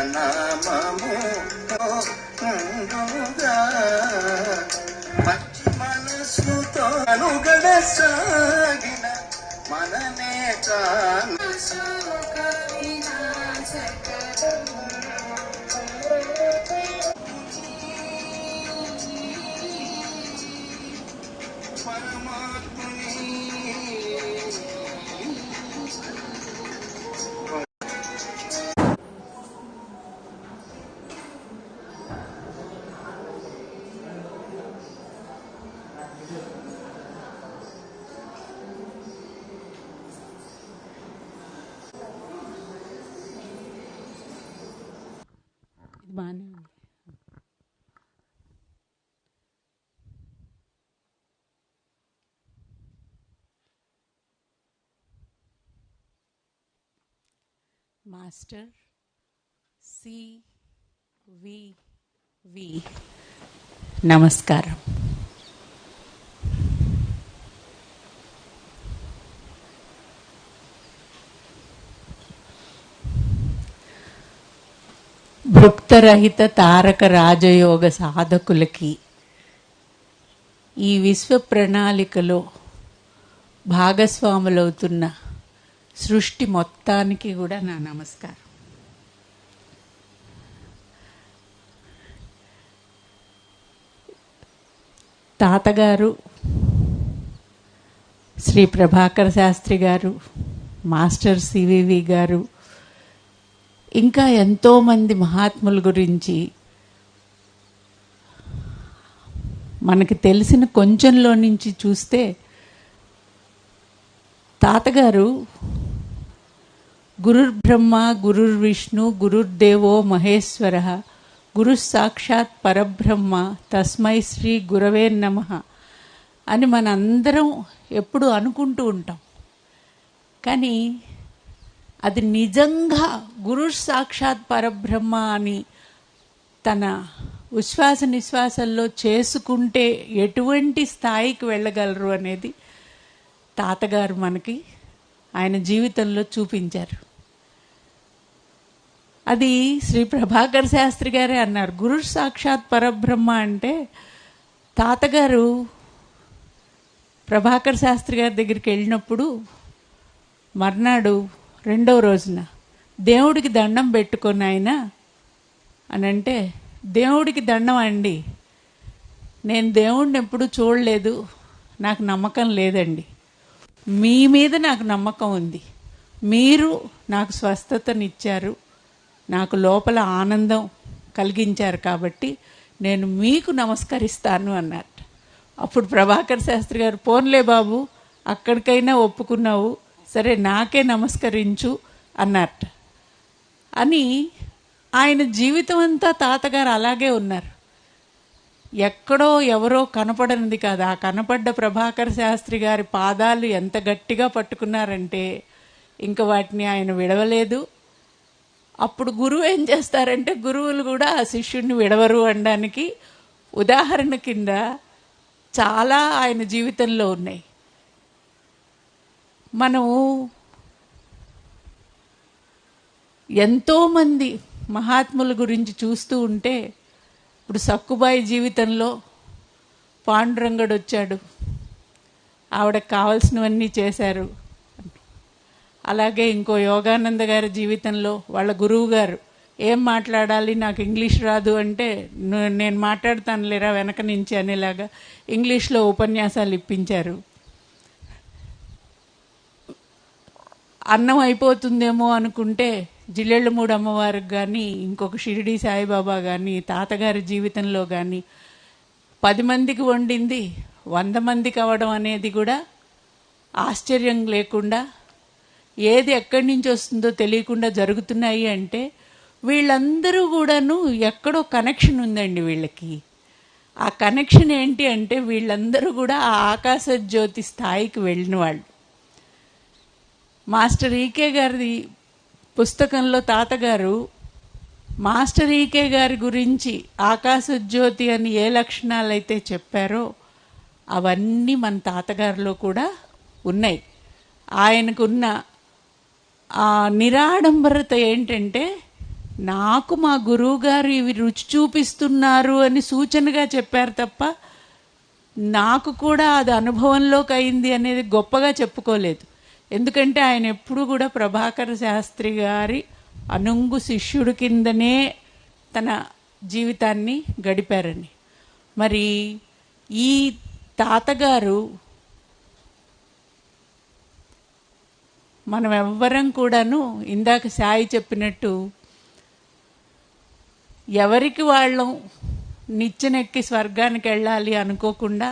తన నామము ముందుగా మంచి మనసుతో అనుగడ సాగిన మననే కాను ఇది మాస్టర్ సి వి వి. నమస్కారం. భృక్తరహిత తారక రాజయోగ సాధకులకి ఈ విశ్వ ప్రణాళికలో భాగస్వాములవుతున్న సృష్టి మొత్తానికి కూడా నా నమస్కారం. తాతగారు శ్రీ ప్రభాకర్ శాస్త్రి గారు మాస్టర్ సివివి గారు ఇంకా ఎంతోమంది మహాత్ముల గురించి మనకి తెలిసిన కొంచెంలో నుంచి చూస్తే తాతగారు గురుర్బ్రహ్మ గురుర్విష్ణు గురుర్దేవో మహేశ్వర. గురు సాక్షాత్ పరబ్రహ్మ తస్మై శ్రీ గురవే నమ. అని మనందరం ఎప్పుడు అనుకుంటూ ఉంటాం. కానీ అది నిజంగా గురు సాక్షాత్ పరబ్రహ్మ అని తన ఉశ్వాస నిశ్వాసల్లో చేసుకుంటే ఎటువంటి స్థాయికి వెళ్ళగలరు అనేది తాతగారు మనకి ఆయన జీవితంలో చూపించారు. అది శ్రీ ప్రభాకర్ శాస్త్రి గారే అన్నారు. గురు సాక్షాత్ పరబ్రహ్మ అంటే తాతగారు ప్రభాకర్ శాస్త్రి గారి దగ్గరికి వెళ్ళినప్పుడు మర్నాడు రెండవ రోజున దేవుడికి దండం పెట్టుకొని ఆయన అని అంటే దేవుడికి దండం అండి. నేను దేవుడిని ఎప్పుడూ చూడలేదు. నాకు నమ్మకం లేదండి. మీ మీద నాకు నమ్మకం ఉంది. మీరు నాకు స్వస్థతనిచ్చారు. నాకు లోపల ఆనందం కలిగించారు కాబట్టి నేను మీకు నమస్కరిస్తాను అన్నారు. అప్పుడు ప్రభాకర్ శాస్త్రి గారు పోన్లే బాబు అక్కడికైనా ఒప్పుకున్నావు. సరే నాకే నమస్కరించు అన్నట్ అని ఆయన జీవితం అంతా తాతగారు అలాగే ఉన్నారు. ఎక్కడో ఎవరో కనపడనిది కాదు. ఆ కనపడ్డ ప్రభాకర్ శాస్త్రి గారి పాదాలు ఎంత గట్టిగా పట్టుకున్నారంటే ఇంకా వాటిని ఆయన విడవలేదు. అప్పుడు గురువు ఏం చేస్తారంటే గురువులు కూడా ఆ శిష్యుడిని విడవరు అనడానికి. ఉదాహరణ కింద చాలా ఆయన జీవితంలో ఉన్నాయి. మనము ఎంతోమంది మహాత్ముల గురించి చూస్తూ ఉంటే ఇప్పుడు సక్కుబాయి జీవితంలో పాండురంగడు వచ్చాడు. ఆవిడకి కావాల్సినవన్నీ చేశారు. అలాగే ఇంకో యోగానంద గారి జీవితంలో వాళ్ళ గురువు గారు ఏం మాట్లాడాలి? నాకు ఇంగ్లీష్ రాదు అంటే నేను మాట్లాడతాను లేరా వెనక నుంచి అనేలాగా ఇంగ్లీష్లో ఉపన్యాసాలు ఇప్పించారు. అన్నం అయిపోతుందేమో అనుకుంటే జిల్లెళ్ళ మూడు అమ్మవారికి కానీ ఇంకొక షిరిడి సాయిబాబా కానీ తాతగారి జీవితంలో కానీ పది మందికి వండింది వంద మందికి అవ్వడం అనేది కూడా ఆశ్చర్యం లేకుండా ఏది ఎక్కడి నుంచి వస్తుందో తెలియకుండా జరుగుతున్నాయి అంటే వీళ్ళందరూ కూడాను ఎక్కడో కనెక్షన్ ఉందండి వీళ్ళకి. ఆ కనెక్షన్ ఏంటి అంటే వీళ్ళందరూ కూడా ఆ ఆకాశ జ్యోతి స్థాయికి వెళ్ళిన వాళ్ళు. మాస్టర్ ఈకే గారి పుస్తకంలో తాతగారు మాస్టర్ ఈకే గారి గురించి ఆకాశ జ్యోతి అని ఏ లక్షణాలు అయితే చెప్పారో అవన్నీ మన తాతగారిలో కూడా ఉన్నాయి. ఆయనకున్న ఆ నిరాడంబరత ఏంటంటే నాకు మా గురువుగారు ఇవి రుచి చూపిస్తున్నారు అని సూచనగా చెప్పారు తప్ప నాకు కూడా అది అనుభవంలోకి అయింది అనేది గొప్పగా చెప్పుకోలేదు. ఎందుకంటే ఆయన ఎప్పుడు కూడా ప్రభాకర శాస్త్రి గారి అనుంగు శిష్యుడి కిందనే తన జీవితాన్ని గడిపారని మరి ఈ తాతగారు మనం ఎవ్వరం కూడాను ఇందాక సాయి చెప్పినట్టు ఎవరికి వాళ్ళం నిచ్చెనెక్కి స్వర్గానికి వెళ్ళాలి అనుకోకుండా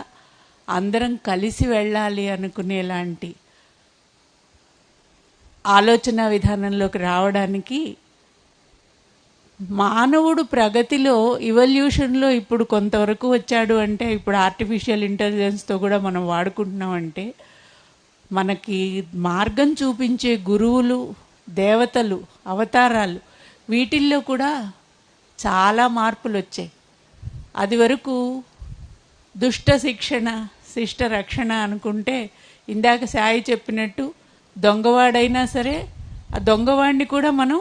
అందరం కలిసి వెళ్ళాలి అనుకునేలాంటి ఆలోచన విధానంలోకి రావడానికి మానవుడు ప్రగతిలో ఇవల్యూషన్లో ఇప్పుడు కొంతవరకు వచ్చాడు అంటే ఇప్పుడు ఆర్టిఫిషియల్ ఇంటెలిజెన్స్తో కూడా మనం వాడుకుంటున్నాం అంటే మనకి మార్గం చూపించే గురువులు దేవతలు అవతారాలు వీటిల్లో కూడా చాలా మార్పులు వచ్చాయి అది వరకు దుష్ట శిక్షణ శిష్ట రక్షణ అనుకుంటే ఇందాక సాయి చెప్పినట్టు దొంగవాడైనా సరే ఆ దొంగవాడిని కూడా మనం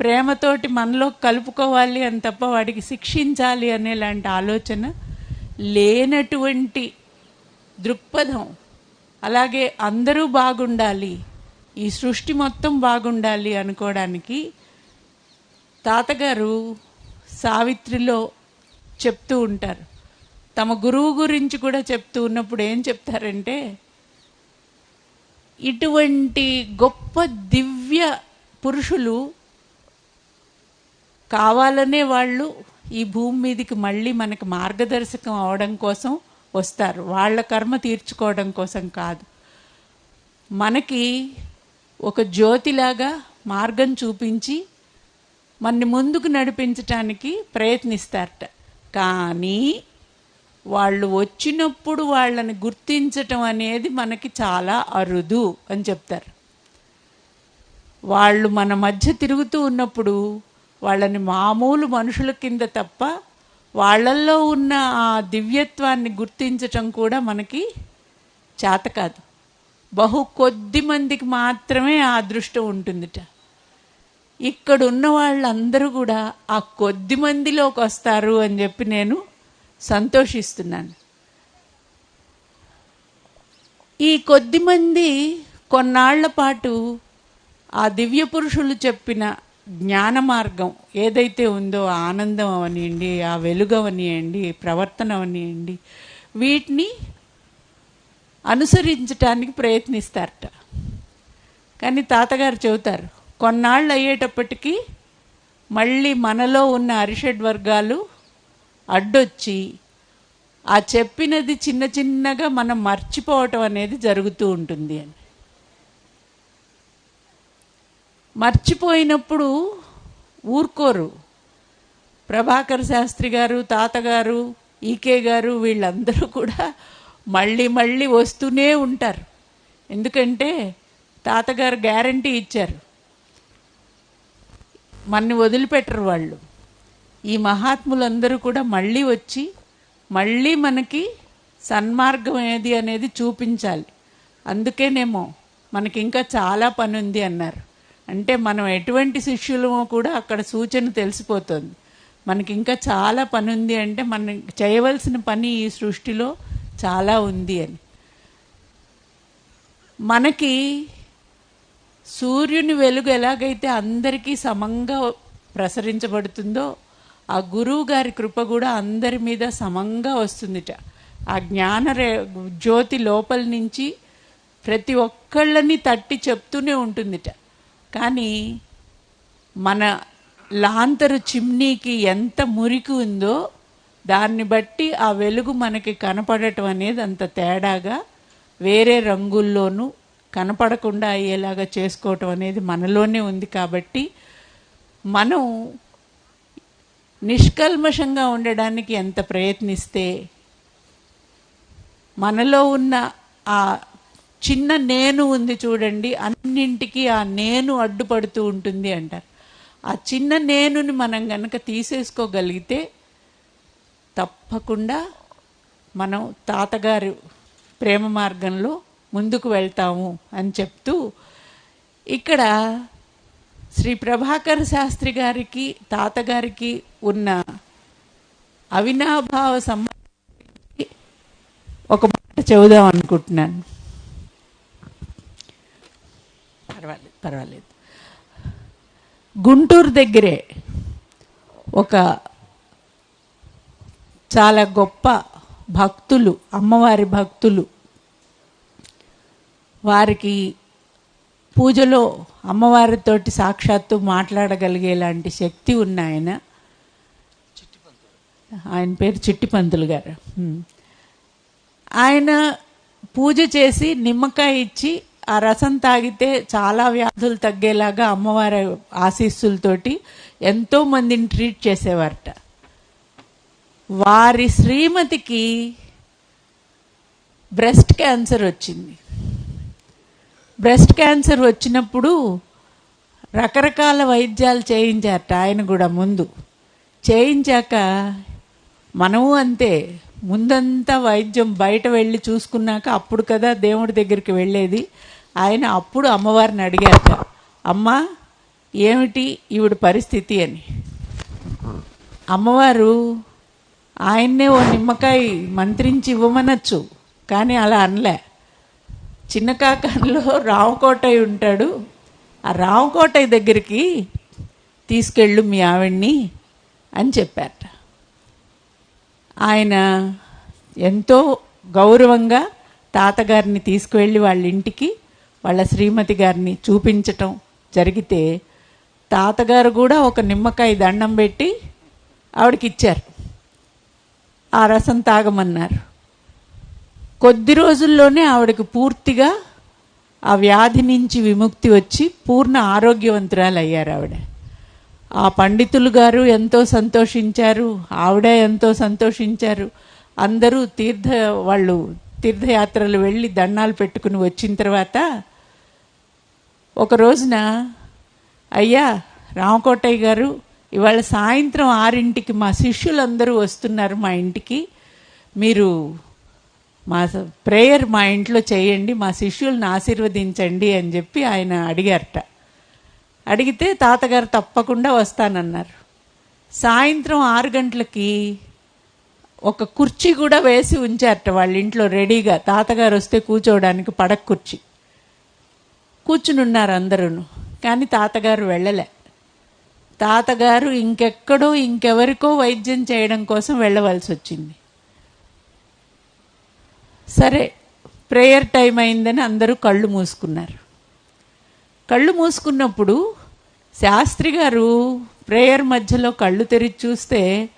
ప్రేమతోటి మనలో కలుపుకోవాలి అని తప్ప వాడికి శిక్షించాలి అనేలాంటి ఆలోచన లేనటువంటి దృక్పథం అలాగే అందరూ బాగుండాలి. ఈ సృష్టి మొత్తం బాగుండాలి అనుకోవడానికి తాతగారు సావిత్రిలో చెప్తూ ఉంటారు. తమ గురువు గురించి కూడా చెప్తూ ఉన్నప్పుడు ఏం చెప్తారంటే ఇటువంటి గొప్ప దివ్య పురుషులు కావాలనే వాళ్ళు ఈ భూమి మీదకి మళ్ళీ మనకు మార్గదర్శకం అవడం కోసం వస్తారు. వాళ్ళ కర్మ తీర్చుకోవడం కోసం కాదు. మనకి ఒక జ్యోతిలాగా మార్గం చూపించి మనని ముందుకు నడిపించటానికి ప్రయత్నిస్తారట. కానీ వాళ్ళు వచ్చినప్పుడు వాళ్ళని గుర్తించటం అనేది మనకి చాలా అరుదు అని చెప్తారు. వాళ్ళు మన మధ్య తిరుగుతూ ఉన్నప్పుడు వాళ్ళని మామూలు మనుషుల కింద తప్ప వాళ్ళల్లో ఉన్న ఆ దివ్యత్వాన్ని గుర్తించటం కూడా మనకి చేత కాదు. బహు కొద్ది మందికి మాత్రమే ఆ అదృష్టం ఉంటుందిట. ఇక్కడ ఉన్న వాళ్ళందరూ కూడా ఆ కొద్ది మందిలోకి వస్తారు అని చెప్పి నేను సంతోషిస్తున్నాను. ఈ కొద్ది మంది కొన్నాళ్ళ పాటు ఆ దివ్య పురుషులు చెప్పిన జ్ఞాన మార్గం ఏదైతే ఉందో ఆనందం అవనియండి ఆ వెలుగు అవనియండి ప్రవర్తన అవనియండి వీటిని అనుసరించటానికి ప్రయత్నిస్తారట. కానీ తాతగారు చెబుతారు కొన్నాళ్ళు అయ్యేటప్పటికీ మళ్ళీ మనలో ఉన్న అరిషడ్ వర్గాలు అడ్డొచ్చి ఆ చెప్పినది చిన్న చిన్నగా మనం మర్చిపోవటం అనేది జరుగుతూ ఉంటుంది అని. మర్చిపోయినప్పుడు ఊరుకోరు. ప్రభాకర్ శాస్త్రి గారు తాతగారు ఈకే గారు వీళ్ళందరూ కూడా మళ్ళీ మళ్ళీ వస్తూనే ఉంటారు. ఎందుకంటే తాతగారు గ్యారంటీ ఇచ్చారు. మన్ని వదిలిపెట్టరు వాళ్ళు. ఈ మహాత్ములందరూ కూడా మళ్ళీ వచ్చి మళ్ళీ మనకి సన్మార్గం ఏది అనేది చూపించాలి. అందుకేనేమో మనకి ఇంకా చాలా పని ఉంది అన్నారు. అంటే మనం ఎటువంటి శిష్యులమో కూడా అక్కడ సూచన తెలిసిపోతుంది. మనకి ఇంకా చాలా పని ఉంది అంటే మనం చేయవలసిన పని ఈ సృష్టిలో చాలా ఉంది అని. మనకి సూర్యుని వెలుగు ఎలాగైతే అందరికీ సమంగా ప్రసరించబడుతుందో ఆ గురువు గారి కృప కూడా అందరి మీద సమంగా వస్తుందిట. ఆ జ్ఞాన రే జ్యోతి లోపల నుంచి ప్రతి ఒక్కళ్ళని తట్టి చెప్తూనే ఉంటుందిట. కానీ మన లాంతరు చిమ్నీకి ఎంత మురికి ఉందో దాన్ని బట్టి ఆ వెలుగు మనకి కనపడటం అనేది అంత తేడాగా వేరే రంగుల్లోనూ కనపడకుండా అయ్యేలాగా చేసుకోవటం అనేది మనలోనే ఉంది కాబట్టి మనం నిష్కల్మషంగా ఉండడానికి ఎంత ప్రయత్నిస్తే మనలో ఉన్న ఆ చిన్న నేను ఉంది చూడండి అన్నింటికి ఆ నేను అడ్డుపడుతూ ఉంటుంది అంటారు. ఆ చిన్న నేనుని మనం గనక తీసేసుకోగలిగితే తప్పకుండా మనం తాతగారు ప్రేమ మార్గంలో ముందుకు వెళ్తాము అని చెప్తూ ఇక్కడ శ్రీ ప్రభాకర్ శాస్త్రి గారికి తాతగారికి ఉన్న అవినాభావ సంబంధించి ఒక మాట చెబుదాం అనుకుంటున్నాను. పర్వాలేదు. గుంటూరు దగ్గరే ఒక చాలా గొప్ప భక్తులు అమ్మవారి భక్తులు. వారికి పూజలో అమ్మవారితోటి సాక్షాత్తు మాట్లాడగలిగేలాంటి శక్తి ఉన్న ఆయన. ఆయన పేరు చిట్టిపంతులు గారు. ఆయన పూజ చేసి నిమ్మకాయ ఇచ్చి ఆ రసం తాగితే చాలా వ్యాధులు తగ్గేలాగా అమ్మవారి ఆశీస్సులతోటి ఎంతో మందిని ట్రీట్ చేసేవారట. వారి శ్రీమతికి బ్రెస్ట్ క్యాన్సర్ వచ్చింది. బ్రెస్ట్ క్యాన్సర్ వచ్చినప్పుడు రకరకాల వైద్యాలు చేయించారట ఆయన కూడా ముందు. చేయించాక మనము అంతే ముందంతా వైద్యం బయట వెళ్ళి చూసుకున్నాక అప్పుడు కదా దేవుడి దగ్గరికి వెళ్ళేది. ఆయన అప్పుడు అమ్మవారిని అడిగారట అమ్మ ఏమిటి ఈవిడ పరిస్థితి అని? అమ్మవారు ఆయన్నే ఓ నిమ్మకాయ మంత్రించి ఇవ్వమనొచ్చు కానీ అలా అనలే. చిన్న కాకంలో రామకోటయ్య ఉంటాడు. ఆ రామకోటయ్య దగ్గరికి తీసుకెళ్ళు మీ ఆవిడ్ని అని చెప్పారట. ఆయన ఎంతో గౌరవంగా తాతగారిని తీసుకువెళ్ళి వాళ్ళ ఇంటికి వాళ్ళ శ్రీమతి గారిని చూపించటం జరిగితే తాతగారు కూడా ఒక నిమ్మకాయ దండం పెట్టి ఆవిడకి ఇచ్చారు ఆ రసం తాగమన్నారు. కొద్ది రోజుల్లోనే ఆవిడకి పూర్తిగా ఆ వ్యాధి నుంచి విముక్తి వచ్చి పూర్ణ ఆరోగ్యవంతురాలు అయ్యారు ఆవిడ. ఆ పండితులు గారు ఎంతో సంతోషించారు ఆవిడ ఎంతో సంతోషించారు. అందరూ తీర్థ వాళ్ళు తీర్థయాత్రలు వెళ్ళి దండాలు పెట్టుకుని వచ్చిన తర్వాత ఒక రోజున అయ్యా రామకోటయ్య గారు ఇవాళ సాయంత్రం ఆరింటికి మా శిష్యులందరూ వస్తున్నారు మా ఇంటికి. మీరు మా ప్రేయర్ మా ఇంట్లో చేయండి మా శిష్యులను ఆశీర్వదించండి అని చెప్పి ఆయన అడిగారట. అడిగితే తాతగారు తప్పకుండా వస్తానన్నారు. సాయంత్రం ఆరు గంటలకి ఒక కుర్చీ కూడా వేసి ఉంచారట వాళ్ళ ఇంట్లో రెడీగా. తాతగారు వస్తే కూర్చోవడానికి పడక కుర్చీ. కూర్చుని ఉన్నారు అందరూ కానీ తాతగారు వెళ్ళలే. తాతగారు ఇంకెక్కడో ఇంకెవరికో వైద్యం చేయడం కోసం వెళ్ళవలసి వచ్చింది సరే ప్రేయర్ టైం అయిందని అందరూ కళ్ళు మూసుకున్నారు. కళ్ళు మూసుకున్నప్పుడు శాస్త్రి గారు ప్రేయర్ మధ్యలో కళ్ళు తెరిచి చూస్తే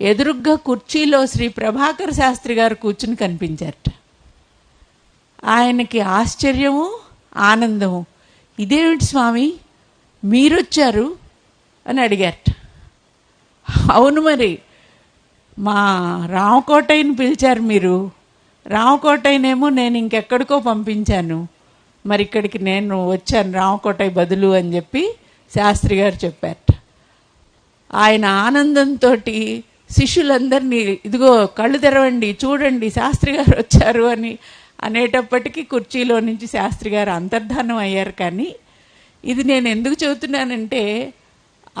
ఎదురుగ్గా కుర్చీలో శ్రీ ప్రభాకర్ శాస్త్రి గారు కూర్చుని కనిపించారట. ఆయనకి ఆశ్చర్యము ఆనందము. ఇదేమిటి స్వామి? మీరొచ్చారు? అని అడిగారట. అవును మరి. మా రామకోటయ్యని పిలిచారు మీరు. రామకోటయ్యనేమో నేను ఇంకెక్కడికో పంపించాను. మరి ఇక్కడికి నేను వచ్చాను రామకోటయ్య బదులు అని చెప్పి శాస్త్రి గారు చెప్పారట. ఆయన ఆనందంతో శిష్యులందరినీ ఇదిగో కళ్ళు తెరవండి చూడండి శాస్త్రి గారు వచ్చారు అని అనేటప్పటికీ కుర్చీలో నుంచి శాస్త్రి గారు అంతర్ధానం అయ్యారు కానీ ఇది నేను ఎందుకు చెబుతున్నానంటే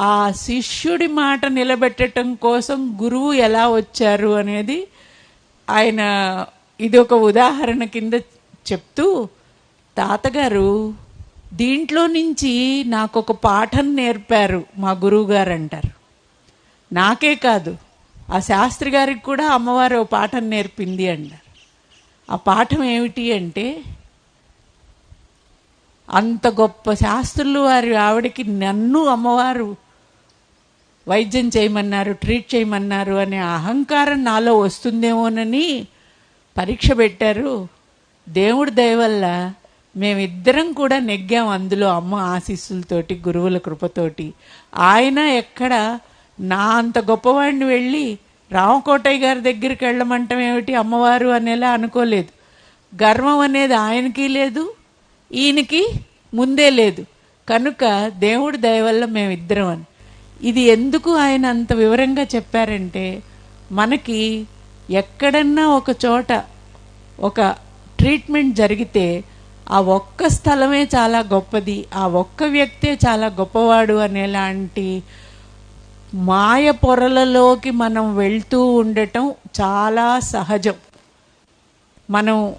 ఆ శిష్యుడి మాట నిలబెట్టడం కోసం గురువు ఎలా వచ్చారు అనేది ఆయన ఇది ఒక ఉదాహరణ కింద చెప్తూ తాతగారు దీంట్లో నుంచి నాకు ఒక పాఠం నేర్పారు మా గురువుగారు అంటారు నాకే కాదు ఆ శాస్త్రి గారికి కూడా అమ్మవారు ఓ పాఠం నేర్పింది అంట. ఆ పాఠం ఏమిటి అంటే అంత గొప్ప శాస్త్రులు వారి ఆవిడకి నన్ను అమ్మవారు వైద్యం చేయమన్నారు ట్రీట్ చేయమన్నారు అనే అహంకారం నాలో వస్తుందేమోనని పరీక్ష పెట్టారు. దేవుడి దయవల్ల మేమిద్దరం కూడా నెగ్గాం అందులో అమ్మ ఆశీస్సులతోటి గురువుల కృపతోటి. ఆయన ఎక్కడ నా అంత గొప్పవాడిని వెళ్ళి రామకోటయ్య గారి దగ్గరికి వెళ్ళమంటం ఏమిటి? అమ్మవారు అనేలా అనుకోలేదు. గర్వం అనేది ఆయనకి లేదు ఈయనకి ముందే లేదు. కనుక దేవుడి దయ వల్ల మేమిద్దరం అని. ఇది ఎందుకు ఆయన అంత వివరంగా చెప్పారంటే మనకి ఎక్కడన్నా ఒక చోట ఒక ట్రీట్మెంట్ జరిగితే ఆ ఒక్క స్థలమే చాలా గొప్పది ఆ ఒక్క వ్యక్తే చాలా గొప్పవాడు అనేలాంటి మాయ పొరలలోకి మనం వెళ్తూ ఉండటం చాలా సహజం. మనం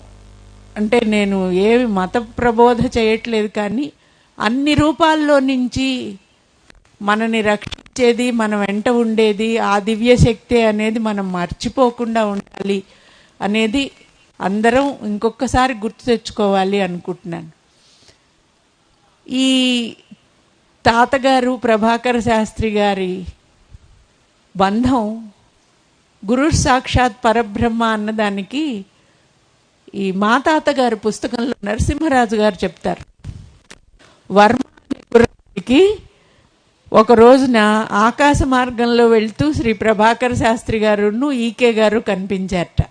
అంటే నేను ఏమి మత ప్రబోధ చేయట్లేదు కానీ అన్ని రూపాల్లో నుంచి మనని రక్షించేది మన వెంట ఉండేది ఆ దివ్య శక్తి అనేది మనం మర్చిపోకుండా ఉండాలి అనేది అందరం ఇంకొకసారి గుర్తు తెచ్చుకోవాలి అనుకుంటున్నాను. ఈ తాతగారు ప్రభాకర శాస్త్రి గారి బంధం గురు సాక్షాత్ పరబ్రహ్మ అన్నదానికి ఈ మా తాతగారి పుస్తకంలో నరసింహరాజు గారు చెప్తారు. వర్మ అనే ఒక రోజున ఆకాశ మార్గంలో వెళ్తూ శ్రీ ప్రభాకర్ శాస్త్రి గారును ఈకే గారు కనిపించారట.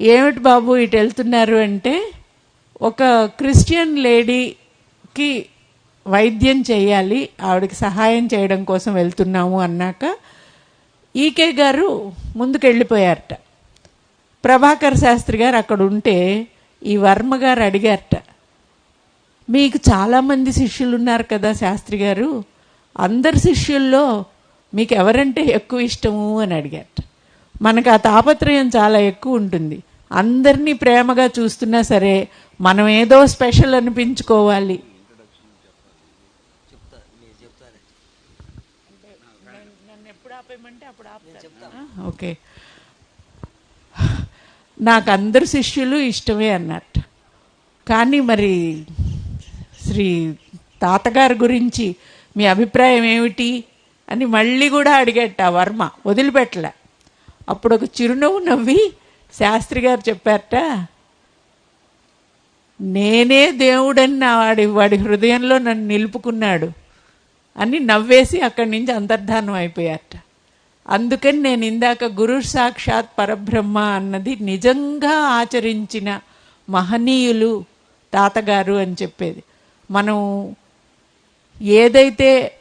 ఏమిటి బాబు ఇటు వెళ్తున్నారు అంటే ఒక క్రిస్టియన్ లేడీకి వైద్యం చేయాలి ఆవిడకి సహాయం చేయడం కోసం వెళ్తున్నాము అన్నాక ఈకే గారు ముందుకెళ్ళిపోయారట. ప్రభాకర్ శాస్త్రి గారు అక్కడ ఉంటే ఈ వర్మ గారు అడిగారట మీకు చాలామంది శిష్యులు ఉన్నారు కదా శాస్త్రి గారు అందరి శిష్యుల్లో మీకు ఎవరంటే ఎక్కువ ఇష్టము? అని అడిగారట. మనకు ఆ తాపత్రయం చాలా ఎక్కువ ఉంటుంది. అందరినీ ప్రేమగా చూస్తున్నా సరే మనం ఏదో స్పెషల్ అనిపించుకోవాలి. ఓకే. నాకు అందరు శిష్యులు ఇష్టమే అన్నట్టు. కానీ మరి శ్రీ తాతగారి గురించి మీ అభిప్రాయం ఏమిటి అని మళ్ళీ కూడా అడిగట్ట ఆ వర్మ. వదిలిపెట్టలే. అప్పుడు ఒక చిరునవ్వు నవ్వి శాస్త్రి గారు చెప్పారట నేనే దేవుడని నా వాడి వాడి హృదయంలో నన్ను నిలుపుకున్నాడు అని నవ్వేసి అక్కడి నుంచి అంతర్ధానం అయిపోయారట. అందుకని నేను ఇందాక గురు సాక్షాత్ పరబ్రహ్మ అన్నది నిజంగా ఆచరించిన మహనీయులు తాతగారు అని చెప్పేది. మనం ఏదైతే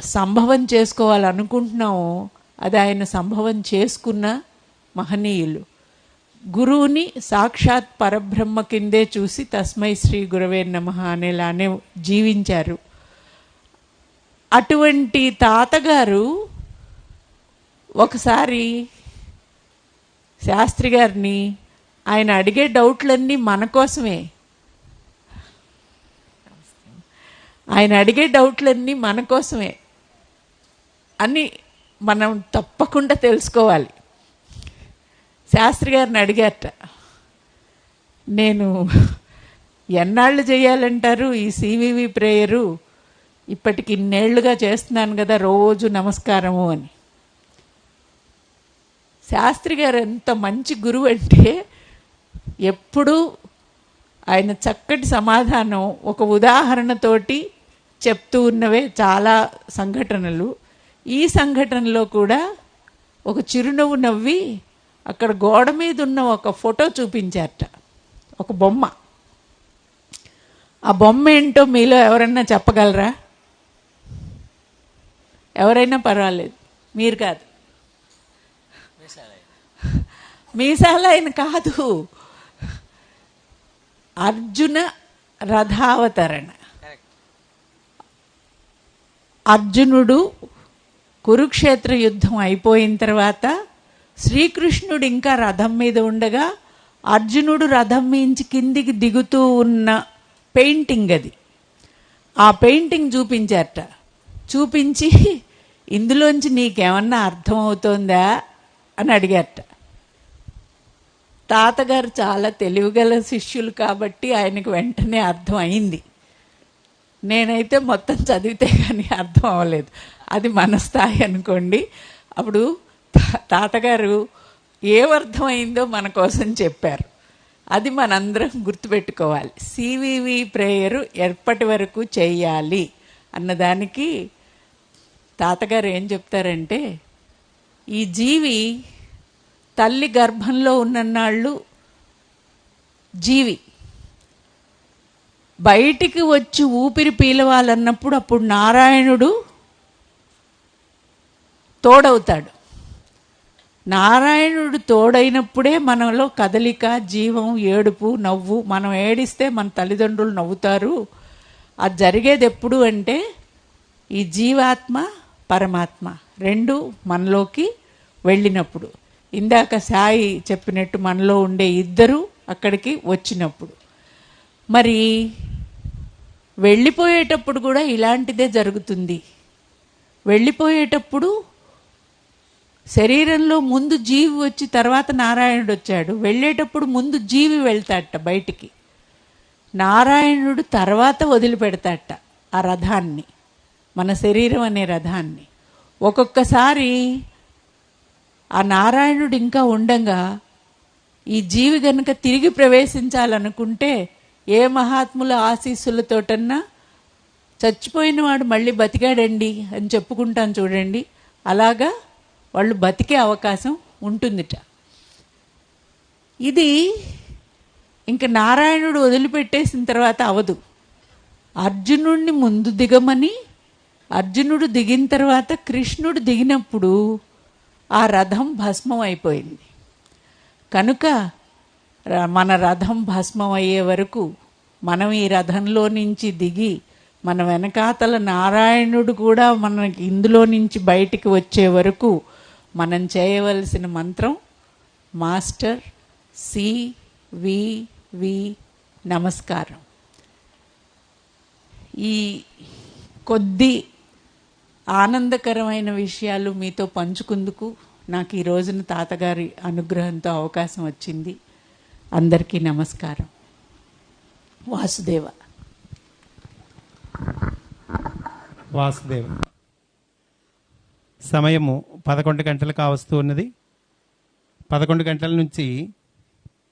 సంభవం చేసుకోవాలనుకుంటున్నామో అది ఆయన సంభవం చేసుకున్న మహనీయులు. గురువుని సాక్షాత్ పరబ్రహ్మ కిందే చూసి తస్మై శ్రీ గురవే నమ అనేలానే జీవించారు. అటువంటి తాతగారు ఒకసారి శాస్త్రి గారిని ఆయన అడిగే డౌట్లన్నీ మన కోసమే. ఆయన అడిగే డౌట్లన్నీ మన కోసమే. అని మనం తప్పకుండా తెలుసుకోవాలి. శాస్త్రి గారిని అడిగారట నేను ఎన్నాళ్ళు చేయాలంటారు ఈ సివివి ప్రేయరు? ఇప్పటికి ఇన్నేళ్ళుగా చేస్తున్నాను కదా రోజు నమస్కారము అని. శాస్త్రి గారు ఎంత మంచి గురువు అంటే ఎప్పుడూ ఆయన చక్కటి సమాధానం ఒక ఉదాహరణతోటి చెప్తూ ఉన్నవే చాలా సంఘటనలు. ఈ సంఘటనలో కూడా ఒక చిరునవ్వు నవ్వి అక్కడ గోడ మీద ఉన్న ఒక ఫోటో చూపించారట. ఒక బొమ్మ. ఆ బొమ్మ ఏంటో మీలో ఎవరన్నా చెప్పగలరా? ఎవరైనా పర్వాలేదు. మీరు కాదు. మీసాల ఆయన కాదు. అర్జున రథావతరణ. అర్జునుడు కురుక్షేత్ర యుద్ధం అయిపోయిన తర్వాత శ్రీకృష్ణుడు ఇంకా రథం మీద ఉండగా అర్జునుడు రథం మించి కిందికి దిగుతూ ఉన్న పెయింటింగ్ అది. ఆ పెయింటింగ్ చూపించారట. చూపించి ఇందులోంచి నీకేమన్నా అర్థమవుతోందా అని అడిగారట. తాతగారు చాలా తెలివిగల శిష్యులు కాబట్టి ఆయనకు వెంటనే అర్థం అయింది. నేనైతే మొత్తం చదివితే కానీ అర్థం అవ్వలేదు. అది మన స్థాయి అనుకోండి. అప్పుడు తా- తాతగారు ఏమర్థమైందో మన కోసం చెప్పారు. అది మనందరం గుర్తుపెట్టుకోవాలి. సివివి ప్రేయరు ఎప్పటి వరకు చేయాలి అన్నదానికి తాతగారు ఏం చెప్తారంటే ఈ జీవి తల్లి గర్భంలో ఉన్ననాళ్ళు జీవి. బయటికి వచ్చి ఊపిరి పీలవాలన్నప్పుడు అప్పుడు నారాయణుడు తోడవుతాడు. నారాయణుడు తోడైనప్పుడే మనలో కదలిక జీవం ఏడుపు నవ్వు మనం ఏడిస్తే మన తల్లిదండ్రులు నవ్వుతారు. అది జరిగేది ఎప్పుడు అంటే ఈ జీవాత్మ పరమాత్మ రెండు మనలోకి వెళ్ళినప్పుడు. ఇందాక సాయి చెప్పినట్టు మనలో ఉండే ఇద్దరు అక్కడికి వచ్చినప్పుడు. మరి వెళ్ళిపోయేటప్పుడు కూడా ఇలాంటిదే జరుగుతుంది. వెళ్ళిపోయేటప్పుడు శరీరంలో ముందు జీవి వచ్చి తర్వాత నారాయణుడు వచ్చాడు. వెళ్ళేటప్పుడు ముందు జీవి వెళ్తాడట బయటికి. నారాయణుడు తర్వాత వదిలిపెడతాట ఆ రథాన్ని మన శరీరం అనే రథాన్ని. ఒక్కొక్కసారి ఆ నారాయణుడు ఇంకా ఉండంగా ఈ జీవి గనుక తిరిగి ప్రవేశించాలనుకుంటే ఏ మహాత్ముల ఆశీస్సులతోటన్నా చచ్చిపోయిన వాడు మళ్ళీ బతికాడండి అని చెప్పుకుంటాం చూడండి. అలాగా వాళ్ళు బతికే అవకాశం ఉంటుందిట. ఇది ఇంక నారాయణుడు వదిలిపెట్టేసిన తర్వాత అవదు. అర్జునుడిని ముందు దిగమని అర్జునుడు దిగిన తర్వాత కృష్ణుడు దిగినప్పుడు ఆ రథం భస్మం అయిపోయింది. కనుక మన రథం భస్మం అయ్యే వరకు మనం ఈ రథంలో నుంచి దిగి మన వెనకాతల నారాయణుడు కూడా మనకి ఇందులో నుంచి బయటికి వచ్చే వరకు మనం చేయవలసిన మంత్రం మాస్టర్ సి వి వి నమస్కారం. ఈ కొద్ది ఆనందకరమైన విషయాలు మీతో పంచుకుందుకు నాకు ఈ రోజున తాతగారి అనుగ్రహంతో అవకాశం వచ్చింది. అందరికీ నమస్కారం. వాసుదేవ. వాసుదేవ. సమయము పదకొండు గంటలకు కావస్తూ ఉన్నది. పదకొండు గంటల నుంచి